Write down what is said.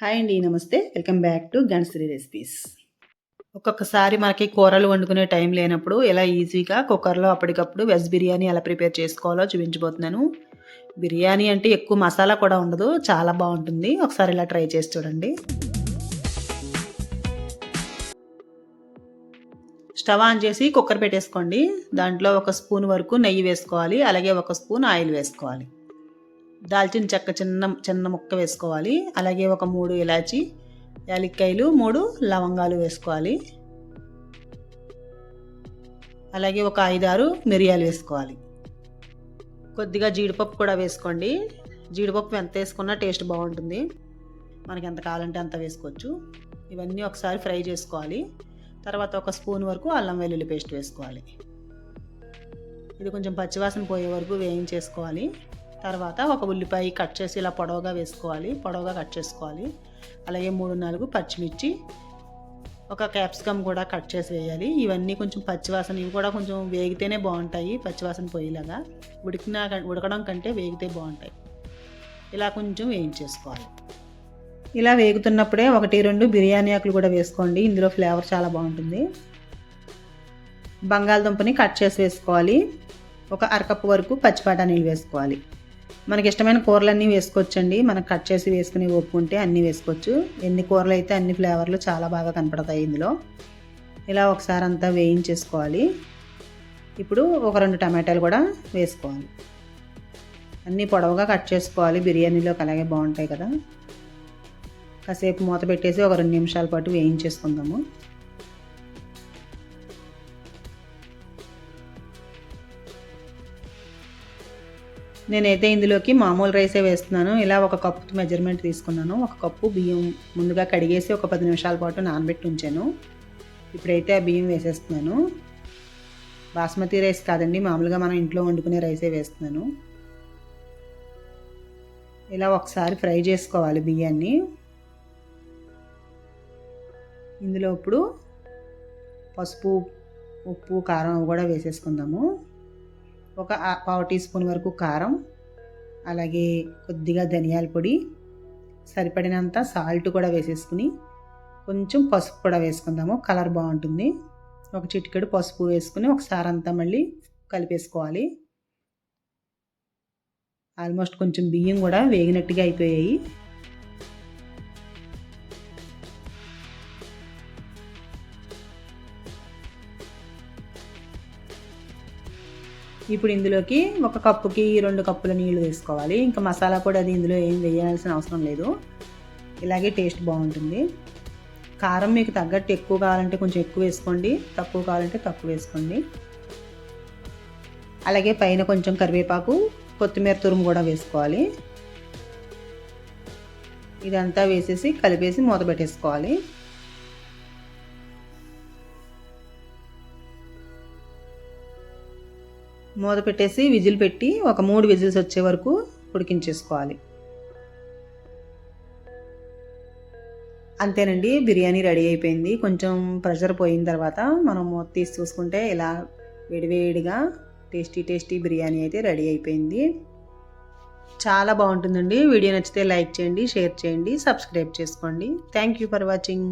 Hi అండి నమస్తే. Welcome back to Ganasri recipes. ఒక్కొక్కసారి మనకి కూరలు వండుకునే టైం లేనప్పుడు ఎలా ఈజీగా కుక్కర్లో అప్పటికప్పుడు వెజ్ బిర్యానీ ఎలా ప్రిపేర్ చేసుకోవాలో చూపించబోతున్నాను. బిర్యానీ అంటే ఎక్కువ మసాలా కూడా ఉండదు చాలా బాగుంటుంది. ఒకసారి ఇలా ట్రై చేసి చూడండి. స్టవ్ ఆన్ చేసి కుక్కర్ పెట్టేసుకోండి. దాంట్లో ఒక స్పూన్ వరకు నెయ్యి వేసుకోవాలి అలాగే ఒక స్పూన్ ఆయిల్ వేసుకోవాలి. దాల్చిన చెక్క చిన్న చిన్న ముక్క వేసుకోవాలి. అలాగే ఒక మూడు ఇలాచి యాలక్కాయలు మూడు లవంగాలు వేసుకోవాలి. అలాగే ఒక ఐదారు మిరియాలు వేసుకోవాలి. కొద్దిగా జీడిపప్పు కూడా వేసుకోండి. జీడిపప్పు ఎంత వేసుకున్నా టేస్ట్ బాగుంటుంది. మనకి ఎంత కావాలంటే అంత వేసుకోవచ్చు. ఇవన్నీ ఒకసారి ఫ్రై చేసుకోవాలి. తర్వాత ఒక స్పూన్ వరకు అల్లం వెల్లుల్లి పేస్ట్ వేసుకోవాలి. ఇది కొంచెం పచ్చివాసన పోయే వరకు వేయించేసుకోవాలి. తర్వాత ఒక ఉల్లిపాయ కట్ చేసి ఇలా పొడవుగా వేసుకోవాలి పొడవుగా కట్ చేసుకోవాలి. అలాగే మూడు నాలుగు పచ్చిమిర్చి ఒక క్యాప్సికమ్ కూడా కట్ చేసి వేయాలి. ఇవన్నీ కొంచెం పచ్చివాసన ఇవి కూడా కొంచెం వేగితేనే బాగుంటాయి పచ్చివాసన పోయేలాగా. ఉడికినా ఉడకడం కంటే వేగితే బాగుంటాయి. ఇలా కొంచెం వేయించేసుకోవాలి. ఇలా వేగుతున్నప్పుడే ఒకటి రెండు బిర్యానీ ఆకులు కూడా వేసుకోండి. ఇందులో ఫ్లేవర్ చాలా బాగుంటుంది. బంగాళదుంపని కట్ చేసి వేసుకోవాలి. ఒక అరకప్పు వరకు పచ్చిపాట నీళ్ళు వేసుకోవాలి. మనకి ఇష్టమైన కూరలన్నీ వేసుకోవచ్చండి. మనకు కట్ చేసి వేసుకుని ఒప్పుకుంటే అన్నీ వేసుకోవచ్చు. ఎన్ని కూరలు అయితే అన్ని ఫ్లేవర్లు చాలా బాగా కనపడతాయి ఇందులో. ఇలా ఒకసారి అంతా వేయించేసుకోవాలి. ఇప్పుడు ఒక రెండు టమాటాలు కూడా వేసుకోవాలి. అన్నీ పొడవుగా కట్ చేసుకోవాలి. బిర్యానీలోకి అలాగే బాగుంటాయి కదా. కాసేపు మూత పెట్టేసి ఒక రెండు నిమిషాల పాటు వేయించేసుకుందాము. నేనైతే ఇందులోకి మామూలు రైసే వేస్తున్నాను. ఇలా ఒక కప్పు మెజర్మెంట్ తీసుకున్నాను. ఒక కప్పు బియ్యం ముందుగా కడిగేసి ఒక పది నిమిషాల పాటు నానబెట్టి ఉంచాను. ఇప్పుడైతే ఆ బియ్యం వేసేస్తున్నాను. బాస్మతి రైస్ కాదండి మామూలుగా మనం ఇంట్లో వండుకునే రైసే వేస్తున్నాను. ఇలా ఒకసారి ఫ్రై చేసుకోవాలి బియ్యాన్ని. ఇందులో ఇప్పుడు పసుపు ఉప్పు కారం కూడా వేసేసుకుందాము. ఒక పావు టీ స్పూన్ వరకు కారం అలాగే కొద్దిగా ధనియాల పొడి సరిపడినంత సాల్ట్ కూడా వేసేసుకుని కొంచెం పసుపు కూడా వేసుకుందాము. కలర్ బాగుంటుంది. ఒక చిటికెడు పసుపు వేసుకుని ఒకసారి అంతా మళ్ళీ కలిపేసుకోవాలి. ఆల్మోస్ట్ కొంచెం బియ్యం కూడా వేగినట్టుగా అయిపోయాయి. ఇప్పుడు ఇందులోకి ఒక కప్పుకి రెండు కప్పుల నీళ్ళు వేసుకోవాలి. ఇంకా మసాలా కూడా అది ఇందులో ఏం వేయాల్సిన అవసరం లేదు. ఇలాగే టేస్ట్ బాగుంటుంది. కారం మీకు తగ్గట్టు ఎక్కువ కావాలంటే కొంచెం ఎక్కువ వేసుకోండి. తక్కువ కావాలంటే తక్కువ వేసుకోండి. అలాగే పైన కొంచెం కరివేపాకు కొత్తిమీర తురుము కూడా వేసుకోవాలి. ఇదంతా వేసేసి కలిపేసి మూత పెట్టేసుకోవాలి. మూత పెట్టేసి విజిల్ పెట్టి ఒక మూడు విజిల్స్ వచ్చే వరకు ఉడికించేసుకోవాలి. అంతేనండి బిర్యానీ రెడీ అయిపోయింది. కొంచెం ప్రెషర్ పోయిన తర్వాత మనం మూత తీసి చూసుకుంటే ఇలా వేడివేడిగా టేస్టీ టేస్టీ బిర్యానీ అయితే రెడీ అయిపోయింది. చాలా బాగుంటుందండి. వీడియో నచ్చితే లైక్ చేయండి షేర్ చేయండి సబ్స్క్రైబ్ చేసుకోండి. Thank you for watching.